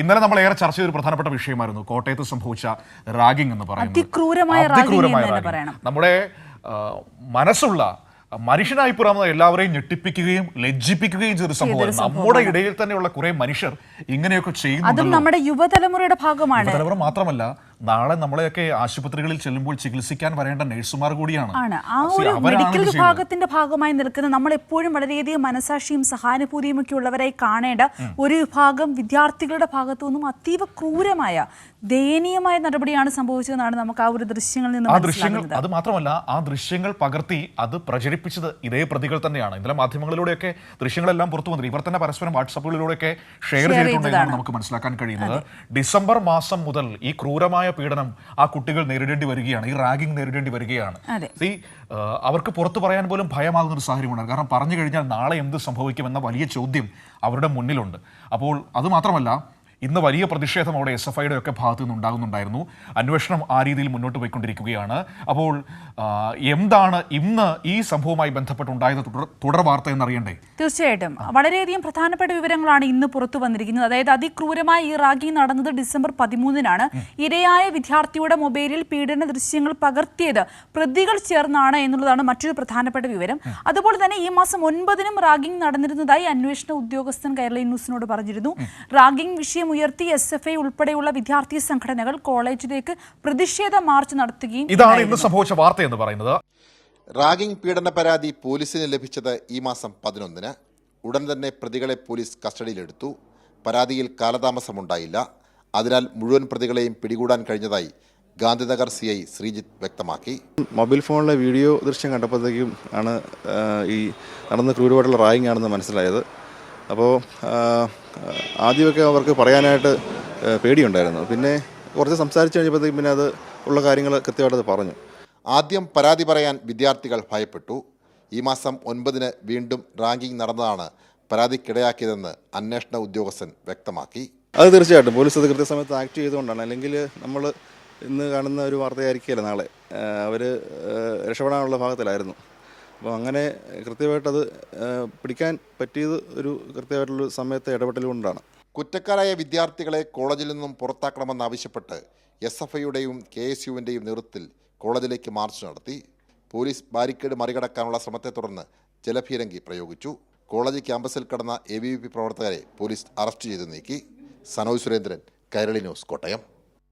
ഇന്നലെ നമ്മൾ ഏറെ ചർച്ച ചെയ്ത ഒരു പ്രധാനപ്പെട്ട വിഷയമായിരുന്നു കോട്ടയത്ത് സംഭവിച്ച റാഗിംഗ് എന്ന് പറയുന്നത്. അതിക്രൂരമായ റാഗിംഗ് നമ്മുടെ മനസ്സുള്ള മനുഷ്യനായി പുറമെ എല്ലാവരെയും ഞെട്ടിപ്പിക്കുകയും ലജ്ജിപ്പിക്കുകയും ചെയ്ത സംഭവം. നമ്മുടെ ഇടയിൽ തന്നെയുള്ള കുറെ മനുഷ്യർ ഇങ്ങനെയൊക്കെ അതും ചെയ്യുന്നുണ്ടല്ലോ നമ്മുടെ യുവതലമുറയുടെ ഭാഗമാണ്. തലമുറ മാത്രമല്ല നാളെ നമ്മളെയൊക്കെ ആശുപത്രികളിൽ ചെല്ലുമ്പോൾ ചികിത്സിക്കാൻ വരേണ്ട നഴ്സുമാർ കൂടിയാണ്. ആണ്. ആ ഒരു മെഡിക്കൽ വിഭാഗത്തിന്റെ ഭാഗമായി നിൽക്കുന്ന നമ്മൾ എപ്പോഴും വളരെയധികം മനസാക്ഷിയും സഹാനുഭൂതിയും ഒക്കെ ഉള്ളവരായി കാണേണ്ട ഒരു വിഭാഗം വിദ്യാർത്ഥികളുടെ ഭാഗത്തു നിന്നും അതീവ ക്രൂരമായ ദയനീയമായ നടപടിയാണ് സംഭവിച്ചതെന്നാണ് നമുക്ക് ആ ഒരു ദൃശ്യങ്ങളിൽ നിന്ന് ദൃശ്യങ്ങൾ അത് മാത്രമല്ല ആ ദൃശ്യങ്ങൾ പകർത്തി അത് പ്രചരിപ്പിച്ചത് ഇതേ പ്രതികൾ തന്നെയാണ്. ഇന്നലെ മാധ്യമങ്ങളിലൂടെയൊക്കെ ദൃശ്യങ്ങളെല്ലാം പുറത്തു വന്നത് ഇവർ തന്നെ പരസ്പരം വാട്സാപ്പുകളിലൂടെയൊക്കെ ഷെയർ ചെയ്തിട്ടുണ്ടെന്നാണ് നമുക്ക് മനസ്സിലാക്കാൻ കഴിയുന്നത്. ഡിസംബർ മാസം മുതൽ ഈ ക്രൂരമായ പീഡനം ആ കുട്ടികൾ നേരിടേണ്ടി വരികയാണ്. ഈ റാഗിങ് നേരിടേണ്ടി വരികയാണ്. സി ഈ അവർക്ക് പുറത്തു പറയാൻ പോലും ഭയമാകുന്ന ഒരു സാഹചര്യമാണ് കാരണം പറഞ്ഞു കഴിഞ്ഞാൽ നാളെ എന്ത് സംഭവിക്കുമെന്ന വലിയ ചോദ്യം അവരുടെ മുന്നിലുണ്ട്. അപ്പോൾ അത് മാത്രമല്ല ഇന്ന് വലിയ പ്രതിഷേധം അവിടെ എസ് എഫ് ഐയുടെ ഒക്കെ ഭാഗത്തു നിന്നുണ്ടാകുന്നുണ്ടായിരുന്നു അന്വേഷണം ആ രീതിയിൽ മുന്നോട്ട് പോയിക്കൊണ്ടിരിക്കുകയാണ്. അപ്പോൾ എന്താണ് ഇന്ന് ഈ സംഭവവുമായി ബന്ധപ്പെട്ടുണ്ടായത് തുടർ വാർത്ത എന്നറിയണ്ടേ? തീർച്ചയായിട്ടും. വളരെയധികം പ്രധാനപ്പെട്ട വിവരങ്ങളാണ് ഇന്ന് പുറത്തു വന്നിരിക്കുന്നത്. അതായത് അതിക്രൂരമായ ഈ റാഗിംഗ് നടന്നത് ഡിസംബർ പതിമൂന്നിനാണ്. ഇരയായ വിദ്യാർത്ഥിയുടെ മൊബൈലിൽ പീഡന ദൃശ്യങ്ങൾ പകർത്തിയത് പ്രതികൾ ചേർന്നാണ് എന്നുള്ളതാണ് മറ്റൊരു പ്രധാനപ്പെട്ട വിവരം. അതുപോലെ തന്നെ ഈ മാസം ഒൻപതിനും റാഗിംഗ് നടന്നിരുന്നതായി അന്വേഷണ ഉദ്യോഗസ്ഥൻ കേരള ന്യൂസിനോട് പറഞ്ഞിരുന്നു. റാഗിംഗ് വിഷയം ഉയർത്തി എസ് എഫ് ഐ ഉൾപ്പെടെയുള്ള വിദ്യാർത്ഥി സംഘടനകൾ കോളേജിലേക്ക് പ്രതിഷേധ മാർച്ച് നടത്തുകയും ഇതാണ് ഇന്ന് സംഭവിച്ച വാർത്ത എന്ന് പറയുന്നത്. റാഗിംഗ് പീഡന പരാതി പോലീസിന് ലഭിച്ചത് ഈ മാസം പതിനൊന്നിന്. ഉടൻ തന്നെ പ്രതികളെ പോലീസ് കസ്റ്റഡിയിലെടുത്തു. പരാതിയിൽ കാലതാമസമുണ്ടായില്ല. അതിനാൽ മുഴുവൻ പ്രതികളെയും പിടികൂടാൻ കഴിഞ്ഞതായി ഗാന്ധിനഗർ സി ഐ ശ്രീജിത്ത് വ്യക്തമാക്കി. മൊബൈൽ ഫോണിലെ വീഡിയോ ദൃശ്യം കണ്ടപ്പോഴത്തേക്കും ആണ് ഈ നടന്ന ക്രൂരമായിട്ടുള്ള റായിങ് ആണെന്ന് മനസ്സിലായത്. അപ്പോൾ ആദ്യമൊക്കെ അവർക്ക് പറയാനായിട്ട് പേടിയുണ്ടായിരുന്നു. പിന്നെ കുറച്ച് സംസാരിച്ച് കഴിഞ്ഞപ്പോഴത്തേക്കും പിന്നെ അത് ഉള്ള കാര്യങ്ങൾ കൃത്യമായിട്ട് അത് പറഞ്ഞു. ആദ്യം പരാതി പറയാൻ വിദ്യാർത്ഥികൾ ഭയപ്പെട്ടു. ഈ മാസം ഒൻപതിന് വീണ്ടും റാങ്കിംഗ് നടന്നതാണ് പരാതിക്കിടയാക്കിയതെന്ന് അന്വേഷണ ഉദ്യോഗസ്ഥൻ വ്യക്തമാക്കി. അത് തീർച്ചയായിട്ടും. പോലീസ് അത് കൃത്യസമയത്ത് ആക്ട് ചെയ്തുകൊണ്ടാണ്. അല്ലെങ്കിൽ നമ്മൾ ഇന്ന് കാണുന്ന ഒരു വാർത്തയായിരിക്കില്ല നാളെ. അവർ രക്ഷപ്പെടാനുള്ള ഭാഗത്തിലായിരുന്നു. അപ്പോൾ അങ്ങനെ കൃത്യമായിട്ടത് പിടിക്കാൻ പറ്റിയത് ഒരു കൃത്യമായിട്ടുള്ള സമയത്തെ ഇടപെടലുകൊണ്ടാണ് കുറ്റക്കാരായ വിദ്യാർത്ഥികളെ കോളേജിൽ നിന്നും പുറത്താക്കണമെന്നാവശ്യപ്പെട്ട് എസ് എഫ് ഐയുടെയും കെ എസ് യുവിന്റെയും നേതൃത്വത്തിൽ കോളേജിലേക്ക് മാർച്ച് നടത്തി. പോലീസ് ബാരിക്കേഡ് മറികടക്കാനുള്ള ശ്രമത്തെ തുടർന്ന് ജലഭീരങ്കി പ്രയോഗിച്ചു. കോളേജ് ക്യാമ്പസിൽ കടന്ന എ പ്രവർത്തകരെ പോലീസ് അറസ്റ്റ് ചെയ്ത് നീക്കി. സനോജ് സുരേന്ദ്രൻ കൈരളി ന്യൂസ് കോട്ടയം.